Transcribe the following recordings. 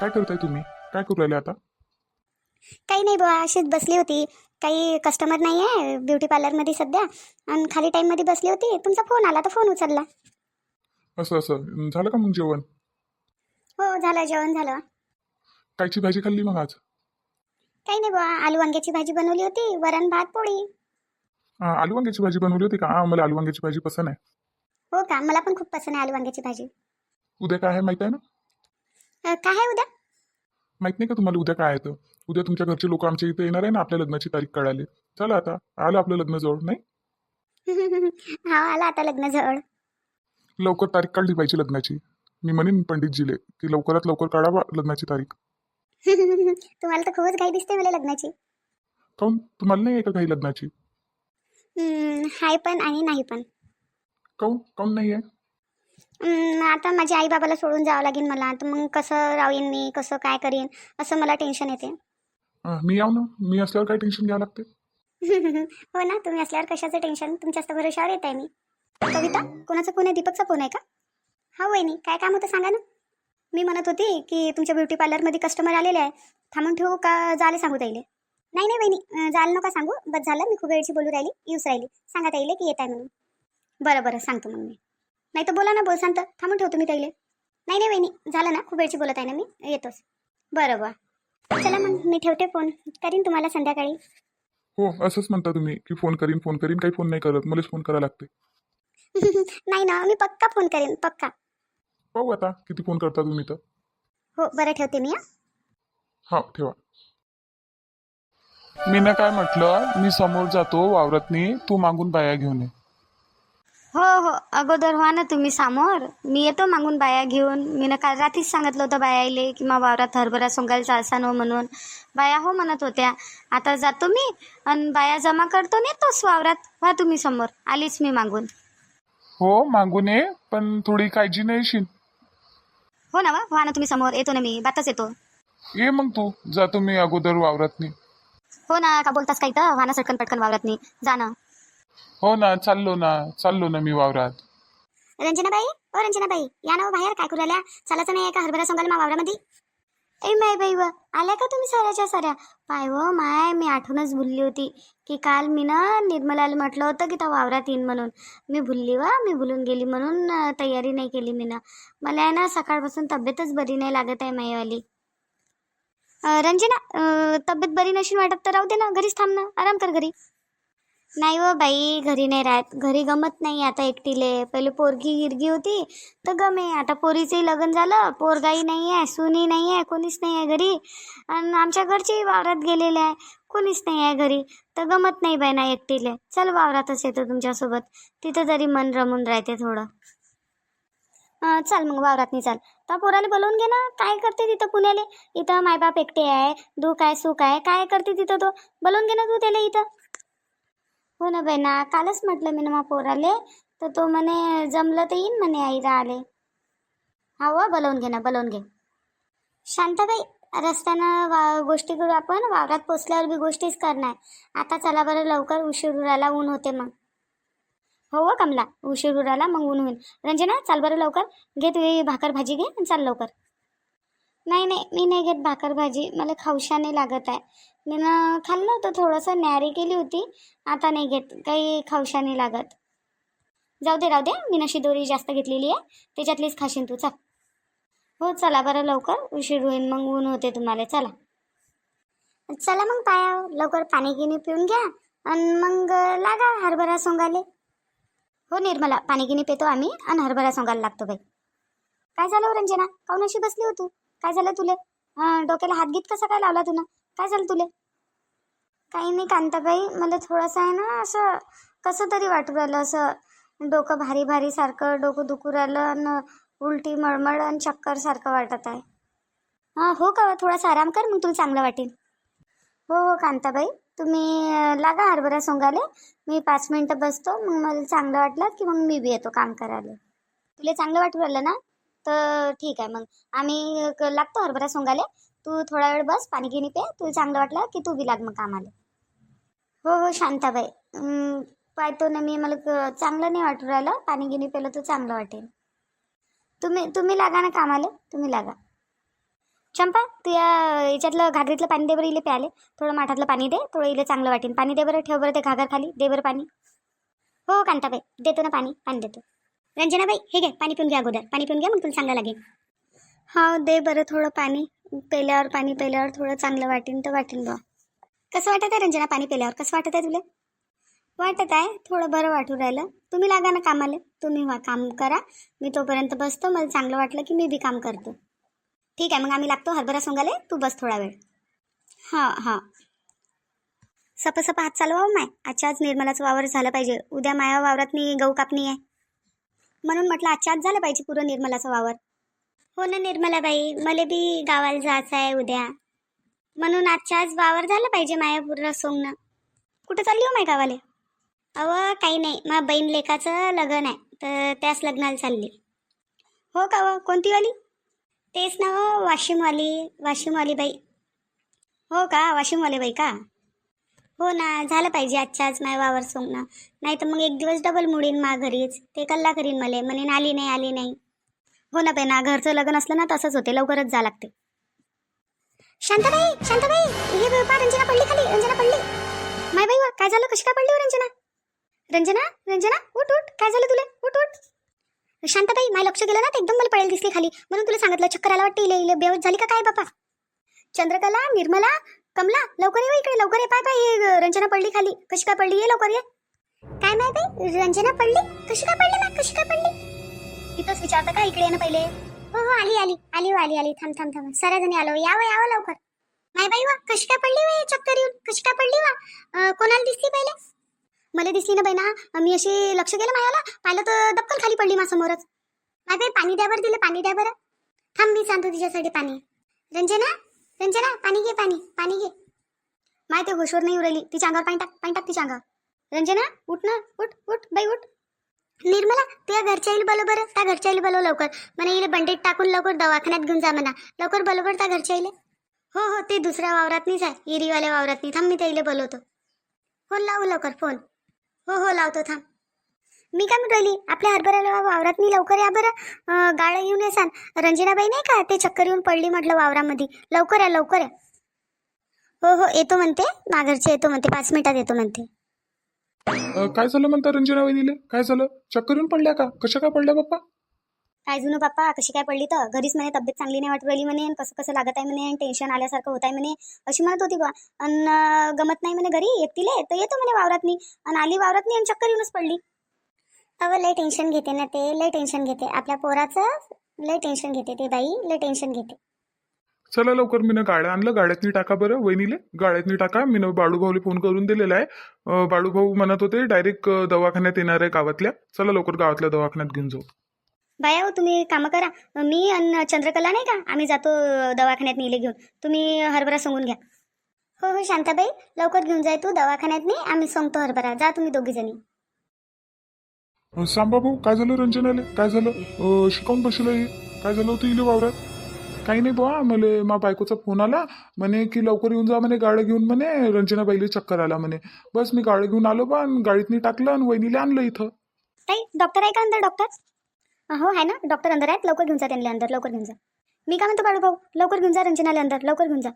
काय करताय तुम्ही? काय करू राहिले आता? काही नाही बुवा अशीच बसली होती. काही कस्टमर नाही आहे ब्युटी पार्लरमध्ये सध्या. आणि खाली टाईममध्ये बसली होती. तुमचा फोन आला तर फोन उचलला. असं असं. झालं का मग जेवण? हो झालं. जेवण झालं. कायची भाजी खाल्ली मग आज? काही नाही बुवा. आलू वांग्याची भाजी बनवली होती. वरण भात पोळी. हा, आलू वांग्याची भाजी बनवली होती का? हा मला आलू वांग्याची भाजी पसंत आहे. हो का? मला पण खूप पसंत आहे आलू वांग्याची भाजी. उद्या काय आहे माहीत आहे ना? अ, काय आहे उद्या? माहीत नाही का तुम्हाला उद्या काय तर उद्या तुमच्या घरचे लोक आमच्या इथे येणार आहे ना आपल्या लग्नाची तारीख कळाली. चला आता आलं आपलं लग्न जवळ नाही? हा आला आता लग्न जवळ लवकर तारीख काढली पाहिजे लग्नाची. मी म्हणेन पंडितजीले की लवकरात लवकर काढावा लग्नाची तारीख. तुम्हाला तर खूपच घाई दिसते मला लग्नाची. काऊन? तुम्हाला नाही आहे का काही लग्नाची? हम्म, हाय पण आणि नाही पण. काऊन? काऊन नाही आहे? आता माझ्या आई बाबाला सोडून जावं लागेल मला. तर मग कसं राहीन मी? कसं काय करीन? असं मला टेन्शन येते. मी याव ना? मी असल्यावर काय टेन्शन घ्यावं लागते? हो ना तुम्ही असल्यावर कशाचं टेन्शन तुमच्याच भरोशावर येत आहे मी. कविता कोणाचा फोन आहे? दीपकचा फोन आहे का? हा वहिनी काय काम होतं सांगा ना. मी म्हणत होती की तुमच्या ब्युटी पार्लरमध्ये कस्टमर आलेले आहे. थांबून ठेवू का जाले सांगू ताईले? नाही नाही वहिनी अं, जायला नका सांगू. बस झालं मी खूप वेळची बोलू राहिली येऊच राहिली. सांगा ताईले की येत आहे म्हणून. बरं बरं सांगतो मग मी. नाही तर बोला ना बोल सांगतं थांबून ठेवतो मी ताईले नाही नाही वहिनी झालं ना. खूप वेळची बोलत आहे ना मी. येतोच. बरं बरं. चला मग मी ठेवते फोन. करीन तुम्हाला संध्याकाळी. हो असंच म्हणता तुम्ही की फोन करीन फोन करीन. काही फोन नाही करत. मलाच फोन करायला लागते नाही ना मी पक्का फोन करेन पक्का. पाहू आता किती फोन करता तुम्ही तर. हो बरं ठेवते मी हा. हा ठेवा. मी ना काय म्हटलं? मी समोर जातो वावरतनी. तू मागून बाया घेऊन ये. हो हो. अगोदर व्हा ना तुम्ही समोर. मी येतो मागून बाया घेऊन. मी ना काल रात्रीच सांगितलं होतं बायाले की मग वावरात हरभरा सोंगायला चालसा नो म्हणून. बाया हो म्हणत होत्या. आता जातो मी आणि बाया जमा करतो येतोच वावरात. व्हा तुम्ही समोर. आलीच मी मागून. हो मागून ये पण थोडी काळजी नाही येशील हो ना वा. व्हा ना तुम्ही समोर. येतो ना मी. बातच येतो. ये मग तू. जातो मी अगोदर वावरातनी. हो ना. का बोलतास काही तर व्हा ना सटकन पटकन वावरात नाही जा ना. हो ना चाललो ना चाललो ना मी वावरात. रंजनाबाई ओ रंजनाबाई या ना हो बाहेर काय करू चालायचं नाही का हरभरा सोंगायला मा वावरामध्ये? ए माय बाई व आल्या का तुम्ही साऱ्याच्या साऱ्या? पाय व माय मी आठवणच भुलली होती की काल मी ना निर्मलाला म्हटलं होतं की त्या वावरात येईन म्हणून. मी भुलली वा मी भुलून गेली म्हणून अं, तयारी नाही केली मी ना मला आहे ना सकाळपासून तब्येतच बरी नाही लागत आहे माईवाली. अं, रंजना अं, तब्येत बरी नशील वाटत तर राहू दे ना घरीच थांब ना आराम कर घरी. नाही व बाई घरी नाही राहत. घरी गमत नाही आता एकटीले. पहिले पोरगी गिरगी होती तर गमे. आता पोरीचंही लग्न झालं पोरगाई नाही आहे सुनी नाही आहे कोणीच नाही आहे घरी. आणि आमच्या घरचेही वावरात गेलेले आहे कोणीच नाही आहे घरी. तर गमत नाही बाई ना एकटीले. चल वावरातच येतो तुमच्यासोबत. तिथं तरी मन रमून राहते थोडं. अं, चल मग वावरात नाही चाल. तर पोराला बोलवून घे ना काय करते तिथं पुण्याले? इथं मायबाप एकटे आहे दुःख आहे सुख आहे काय करते तिथं तो? बोलवून घे ना तू त्याला इथं. हो ना बहिणा कालच म्हटलं मी ना पोराले. तर तो म्हणे जमलं तर येईन म्हणे आई आले हा हो बोलवून घे ना बोलवून घे. शांताबाई रस्त्यानं वा गोष्टी करू आपण? वावरात पोचल्यावर बी गोष्टीच करणार. आता चला बरं लवकर उशीर उरायला ऊन होते मग. हो व कमला उशीर उरायला मग ऊन होईल. रंजना चाल बरं लवकर. घे तुझी भाकर भाजी घे आणि चाल लवकर. नाही नाही मी नाही घेत भाकर भाजी. मला खाऊशा नाही लागत आहे. मी ना खाल्लं होतं थोडंसं न्यारी केली होती. आता नाही घेत काही खाऊशा नाही लागत. जाऊ दे राहू दे. मी नशी दोरी जास्त घेतलेली आहे. त्याच्यातलीच खाशीन तू चल. हो चला बरं लवकर. उशीर होईल मग ऊन होते तुम्हाला. चला. चला मग पाया लवकर पाणी गिनी पिऊन घ्या. आणि मग लागा हरभरा सोंगाले हो निर्मला पाणी गिनी पितो आम्ही आणि हरभरा सोंगायला लागतो बाई. काय झालं रंजना काऊन अशी बसली हो तू. काय झालं तुले? डोक्याला हात गीत कसा काय लावला तुला काय झालं तुले? काही नाही कांताबाई मला थोडंसं आहे ना असं कसं तरी वाटू राहिलं असं डोकं भारी भारी सारखं डोकं दुखू राहिलं आणि उलटी मळमळ आणि चक्कर सारखं वाटत आहे. हां हो का थोडासा आराम कर मग तुला चांगलं वाटेल. हो हो कांताबाई तुम्ही लागा हरभरा सोंगाले मी पाच मिनटं बसतो मग मला चांगलं वाटलं की मग मी बी येतो काम करायला. तुला चांगलं वाटू राहिलं ना? तर ठीक आहे मग. आम्ही क- लागतो हरभरा सोंगाले तू थोडा वेळ बस पाणी गिणी पे. तुला चांगलं वाटलं की तू बी लाग मग कामाला. हो हो शांताबाई. पाहतो ना मी मला क- चांगलं नाही वाटू राहिलं. पाणी गिणी पेलं तर चांगलं वाटेल. तुम्ही तुम्ही लागा ना कामाला. तुम्ही लागा. चंपा तू या याच्यातलं घागरीतलं पाणी दे बरं इले प्याले. थोडं माठातलं पाणी दे थोडं इले चांगलं वाटेल. पाणी दे बरं ठेव बरं ते घागर खाली. दे बरं पाणी. हो कांताबाई. देतो ना पाणी. पाणी देतो. रंजनाबाई हे घे. पाणी पिऊन घ्या अगोदर. पाणी पिऊन घ्या मग तुला चांगलं लागेल. हो दे बरं थोडं पाणी. पेल्यावर पाणी पेल्यावर थोडं चांगलं वाटेन तर वाटेन बा कसं वाटत आहे रंजना पाणी पेल्यावर? कसं वाटत आहे तुला? वाटत आहे. थोडं बरं वाटू राहिलं. तुम्ही लागा ना कामाला. तुम्ही वा काम करा. मी तोपर्यंत बसतो. मला चांगलं वाटलं की मी बी काम करतो. ठीक आहे मग आम्ही लागतो हरभरा सोंगाले. तू बस थोडा वेळ. हां हां. सप सप हात चालवा माय. आजच्या आज निर्मलाचं वावर झालं पाहिजे. उद्या माया वावरात मी गहू कापणी आहे. म्हणून म्हटलं आजच्या आज झालं पाहिजे पुरं निर्मलाचं वावर. हो ना निर्मलाबाई मला बी गावाला जायचं आहे उद्या. म्हणून आजच्या आज वावर झालं पाहिजे माया पूर्ण सोंगणं. कुठं चालली हो माय गावाले? अव काही नाही. मा बहीण लेकाचं लग्न आहे तर त्याच लग्नाला चालली. हो का हो? व कोणती वाली तेच ना हो वाशिमवाली वाशिमवाली बाई. हो का? वाशिमवाली बाई का? हो ना झालं पाहिजे आजच्या आज माय वावर सोंगणं. नाही तर मग एक दिवस डबल मुडीन मा घरीच. ते कल्ला करीन मला. म्हणेन आली नाही आली नाही. हो ना बाई ना घरचं लग्न असलं ना तसंच होते लवकरच जा लागते. शांताबाई शांताबाई हे पहा, रंजना पडली खाली रंजना पडली. माय बाई वा, काय झालं? कशी काय पडली हो रंजना? रंजना रंजना उठ उठ काय झालं तुला? उठ उठ. शांताबाई माय लक्ष गेलं ना तर एकदम मला पडेल दिसली खाली. म्हणून तुला सांगितलं चक्कर आला वाटते इले इले बेहोश झाली का काय बापा? चंद्रकला निर्मला कमला लवकर ये हो इकडे लवकर ये पाय पाय ये रंजना पडली खाली. कशी काय पडली ये लवकर ये. काय माहिती रंजना पडली? कशी काय पडली ना कशी काय पडली? तिथंच विचारता का इकडे ना पहिले? हो हो आली आली आली हो, आली आली. थांब थांब थांब. साऱ्या जणी आलो. यावं यावं लवकर. माय बाई वा कशी काय पडली वा चक्कर येऊन? कशी काय पडली वा? कोणाला दिसली पहिले? मला दिसली ना बहिणा. मी अशी लक्ष गेलं मायाला. पाहिलं तर दपकन खाली पडली माझ्यासमोरच. माय बाई पाणी द्या बरं दिलं पाणी द्या बरं. थांब मी सांगतो तिच्यासाठी पाणी. रंजना रंजना पाणी घे पाणी पाणी घे. माय ते होशवर नाही उरली. तिच्या अंगावर पाणी टाक पाणी टाक तिच्या अंगावर. रंजना उठ ना उठ उठ. बाई उठ. निर्मला तुझ्या घरच्या येईल बरोबर बरं. त्या घरच्या येईल बोलो लवकर. मला इले बंडेट टाकून लवकर दवाखान्यात घेऊन जा म्हणा. लवकर बरोबर त्या घरच्या येईल हो हो ते दुसऱ्या वावरात नाही आहे. इरीवाल्या वावरात नाही थांब मी त्याला बोलवतो. हो, फोन लावू लवकर फोन हो हो लावतो थांब. मी काय म्हणून राहिली? आपल्या हरभऱ्याला वावरात नाही लवकर या बरं. गाळं येऊन ये सांग रंजनाबाई नाही का? ते चक्कर येऊन पडली म्हटलं वावरामध्ये. लवकर या लवकर या. हो हो येतो म्हणते. माघरचे येतो म्हणते. पाच मिनिटात येतो म्हणते. अ, काय झालं म्हणता रंजना वहिनीले काय झालं? चक्कर येऊन पडल्या का? कशा काय पडल्या बाप्पा? काय जुनं बाप्पा? कशी काय पडली तर? घरीच म्हणे तब्येत चांगली नाही वाटू राहिली म्हणे आणि कसं कसं लागत आहे म्हणे टेन्शन आल्यासारखं होत आहे म्हणे अशी म्हणत होती बा. अन अं, गमत नाही म्हणे घरी एकटीले तर येतो म्हणे वावरात नाही आणि आली वावरात नाही आणि चक्कर येऊनच पडली. अव लय टेन्शन घेते ना ते लय टेन्शन घेते. आपल्या पोराचं लय टेन्शन घेते ते बाई लय टेन्शन घेते. चला लवकर मी गाड्या आणलं गाड्यातनी टाका बरं वहिनीले. गाड्यातनी टाका. मी बाळूभाऊला फोन करून दिलेला आहे. बाळूभाऊ म्हणत होते डायरेक्ट दवाखान्यात येणार आहे गावातल्या. चला लवकर गावातल्या दवाखान्यात घेऊन जाऊ. बाया हो तुम्ही कामं करा. मी आणि चंद्रकला नाही का? आम्ही जातो दवाखान्यात नेले घेऊन. तुम्ही हरभरा सांगून घ्या. हो हो शांताबाई. लवकर घेऊन जाय तू दवाखान्यात नाही आम्ही सांगतो हरभरा. जा तुम्ही दोघी जणी. सांबा भाऊ काय झालं रंजनाले? काय झालं? शिकावून बसलं काय झालं होतं इले वावरात? काही नाही बुवा मला मा बायकोचा फोन आला म्हणे की लवकर येऊन जा म्हणे गाडं घेऊन म्हणे रंजनाबाईले चक्कर आला म्हणे. बस मी गाडं घेऊन आलो बा आणि गाडीतनी टाकलं आणि वहिनीले आणलं इथं. ताई डॉक्टर आहे का अंदर डॉक्टर हो आहे ना डॉक्टर अंदर आहेत लवकर घेऊन जा त्यांना अंदर लवकर घेऊन जा. मी काय म्हणतो बाळू भाऊ लवकर घेऊन जा रंजनाला अंदर लवकर घेऊन जा.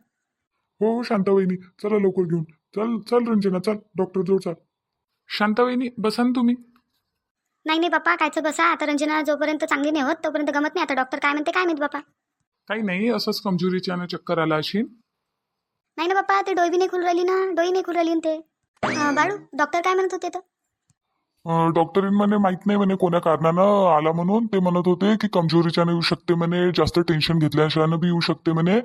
हो हो शांता वहिनी चला लवकर घेऊन. चल चल रंजना चल डॉक्टर जवळ चल. शांता वहिनी बसा ना तुम्ही. नाही नाही बाप्पा कायचं बसा. आता रंजना जोपर्यंत चांगली नाही होत तोपर्यंत गमत नाही. आता डॉक्टर काय म्हणते काय माहीत बाप्पा काही नाही असंच कमजोरीच्या चक्कर आला अशी. नाही ना बाप्पा ते डोई बी नाही खुल राहिली ना डोई नाही खुल राहिली ना ते. अं, बाळू डॉक्टर काय म्हणत होते तर? डॉक्टरीन म्हणे माहीत नाही म्हणे कोण्या कारणानं आला म्हणून. ते म्हणत होते की कमजोरीच्यानं येऊ शकते म्हणे जास्त टेन्शन घेतल्याशिवाय बी येऊ शकते म्हणे.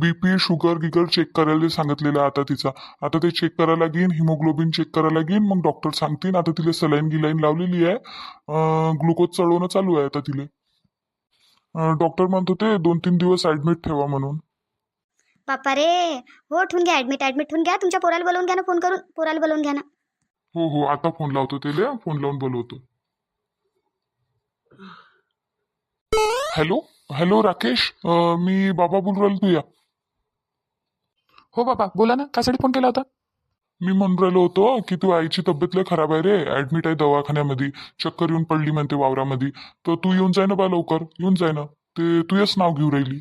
बीपी शुगर गिगर चेक करायला सांगितलेलं आहे आता तिचा. आता ते चेक करायला लागेन हिमोग्लोबिन चेक करायला लागेन मग डॉक्टर सांगतील. आता तिला सलाईन गिलाईन लावलेली आहे. ग्लुकोज चढवणं चालू आहे आता तिले. डॉक्टर म्हणत होते दोन तीन दिवस ऍडमिट ठेवा म्हणून. बाप्पा रे हो ठेवून घ्या ऍडमिट ऍडमिट ठेवून घ्या. तुमच्या पोराला बोलवून घ्या ना फोन करून. पोराला बोलवून घ्या ना. हो हो आता फोन लावतो त्याला फोन लावून बोलवतो. Hello hello Rakesh? अं, मी बाबा बोलू राहिलो तू या हो बाबा बोला ना. कासाठी फोन केला होता? मी म्हणून राहिलो होतो की तू आईची तब्येत लय खराब आहे रे. ऍडमिट आहे दवाखान्यामध्ये. चक्कर येऊन पडली म्हणते वावरामध्ये. तर तू येऊन जाय ना बा लवकर. येऊन जाय ना. ते तू येस नाव घेऊ राहिली.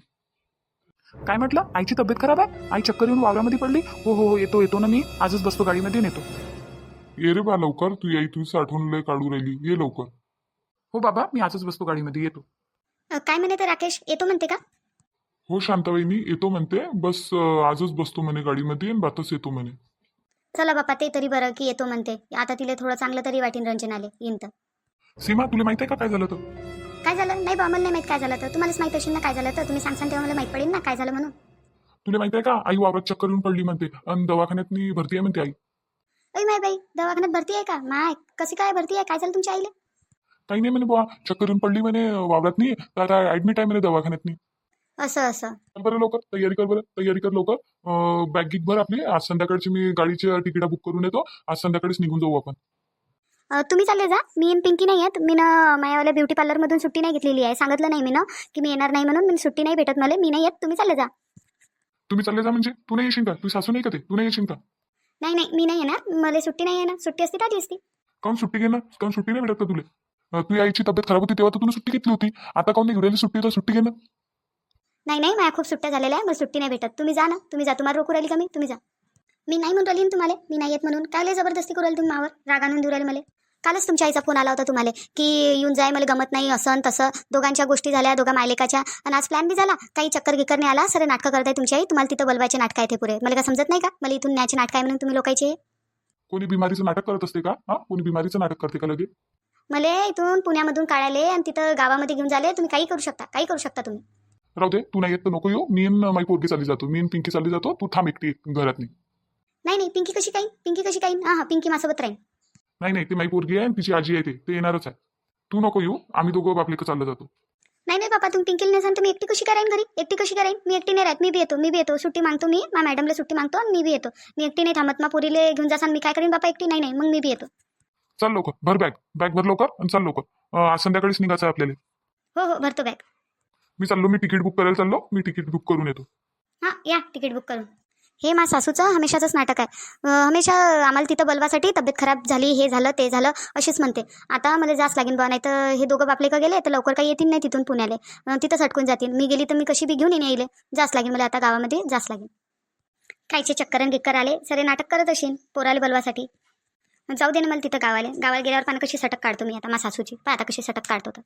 काय म्हटलं? आईची तब्येत खराब आहे? आई चक्कर येऊन वावरामध्ये पडली? हो हो हो येतो येतो ना मी. आजच बसतो गाडीमध्ये येतो. ये रे बा लवकर. तू याई तुझी आठवण लय काढू राहिली. ये लवकर. हो बाबा मी आजच बसतो गाडीमध्ये. येतो. अ, काय म्हणे ते राकेश? येतो म्हणते का? हो शांताबाईनी येतो म्हणते. बस अं, आजच बसतो म्हणे गाडीमध्ये आणि बातच येतो म्हणे. चला बापा ते तरी बरं की येतो म्हणते. आता तिला थोडं चांगलं तरी वाटीन रंजनाले येईन तर. सीमा तुला माहिती आहे का काय झालं तर काय झालं? नाही बा मला नाही माहीत काय झालं तर तुम्हालाच माहीत असेल ना काय झालं तर तुम्ही सांगसान तेव्हा मला माहीत पडेल ना काय झालं म्हणून. तुला माहिती आहे का? आई वावरात चक्कर येऊन पडली म्हणते. आणि दवाखान्यात भरती आहे म्हणते आई. अय माय बाई दवाखान्यात भरती आहे का? माय कशी काय भरती आहे? काय झालं तुमच्या आईला? काही नाही म्हणे बुवा चक्कर येऊन पडली म्हणे वावरात नाही तर आता ऍडमिट आहे म्हणे दवाखान्यात नाही असं असं. बरं लवकर तयारी कर बरं तयारी कर लवकर. बॅग भर आपली. आज संध्याकाळची मी गाडीची तिकीट बुक करून येतो. आज संध्याकाळीच निघून जाऊ आपण. अ, तुम्ही चालले जा. मी आणि पिंकी नाही आहेत. मी ना माझ्यावाल्या ब्युटी पार्लरमधून सुट्टी नाही घेतलेली आहे. सांगितलं नाही मी ना की मी येणार नाही म्हणून. मी सुट्टी नाही भेटत मला. मी नाही येत. तुम्ही चालले जा. तुम्ही चालले जा म्हणजे? तू नाही येशील का? तू सासू नाही का ते? तू नाही येशील का? नाही नाही. मी नाही येणार. मला सुट्टी नाही येणार. सुट्टी असती तर आली असती. काऊन सुट्टी घेणार? काऊन सुट्टी नाही भेटत का तुला? तुझी आईची तब्येत खराब होती तेव्हा तर तुला सुट्टी घेतली होती. आता काऊन नाही? घेऊन सुट्टी तर सुट्टी घेणं नाही नाही माझ्या खूप सुट्ट्या झालेल्या आहे मला सुट्टी नाही भेटत. तुम्ही जा ना तुम्ही जा. तुम्हाला रोकू राहिली का मी? तुम्ही जा. मी नाही म्हणून राहिली तुम्हाला? मी नाही येत म्हणून. काय जबरदस्ती करू राहिली तुम्ही मावर? राग आणून देऊ राहिले मला. कालच तुमच्या आईचा फोन आला होता तुम्हाला की येऊन जाय मला गमत नाही असं तसं. दोघांच्या गोष्टी झाल्या दोघा मायलेकाच्या. आणि आज प्लॅन बी झाला. काही चक्कर गिक्कर नाही आला. सर नाटकं करताय तुमची आई. तुम्हाला तिथं बोलवायचे नाटक आहे ते पुरे. मला काय समजत नाही का? मला इथून न्यायचे नाटक आहे म्हणून तुम्ही लोकांचे? कोणी बिमारीचं नाटक करत असते का? हा? कोणी बिमारीचं नाटक करते का लगे मला इथून पुण्यामधून काढायले आणि तिथं गावामध्ये घेऊन झाले. तुम्ही काही करू शकता. काही करू शकता तुम्ही. राहू दे तू नाही येत तर नको येऊ. मी माझी पोरगी चालली जातो. मी पिंकी चालली जातो. तू थांब एकटी घरात नाही नाही नाही पिंकी कशी काही? पिंकी कशी काही? हां हां पिंकी माझ्यासोबत राहील नाही नाही ती माझी पोरगी आहे आणि तिची आजी आहे ते. ते येणारच आहे. तू नको येऊ. आम्ही दोघं बापलेकडे चाललं जातो. नाही नाही बाबा तुम्ही पिंकीला नाही तुम्ही एकटी कशी करायन घरी? एकटी कशी करायन मी एकटी नाही राहत. मी बी येतो मी बी येतो. सुट्टी मागतो मी. मा मॅडमला सुट्टी मागतो आणि मी बी येतो. मी एकटी नाही थांबत. मग पुरीले घेऊन जासान मी काय करीन? बाबा एकटी नाही नाही मग मी बी येतो. चल लवकर. भर बॅग बॅग भर लवकर आणि चल लवकर. आज संध्याकाळीच निघायचं आहे आपल्याला. हो हो भरतो बॅग मी चाललो मी तिकीट बुक करायला चाललो मी तिकीट बुक करून येतो. हां या तिकीट बुक करून. हे मा सासूचं हमेशाचंच नाटक आहे. अं, हमेशा आम्हाला तिथं बोलवासाठी तब्येत खराब झाली हे झालं ते झालं अशीच म्हणते. आता मला जास्त लागेल बा नाही तर हे दोघं बापले का गेले तर लवकर काही येतील नाही तिथून पुण्याले. अं, तिथंच अटकून जातील. मी गेली तर मी कशी बी घेऊन येईन येईल जास्त लागेल मला आता गावामध्ये जास्त लागेल कायचे चक्करन गिक्कर आले सरे नाटक करत असेन पोराले बोलवासाठी. जाऊ दे ना मला तिथं गावाले. गावाला गेल्यावर पान कशी सटक काढतो मी आता मा सासूची. पाय आता कशी सटक काढतो तर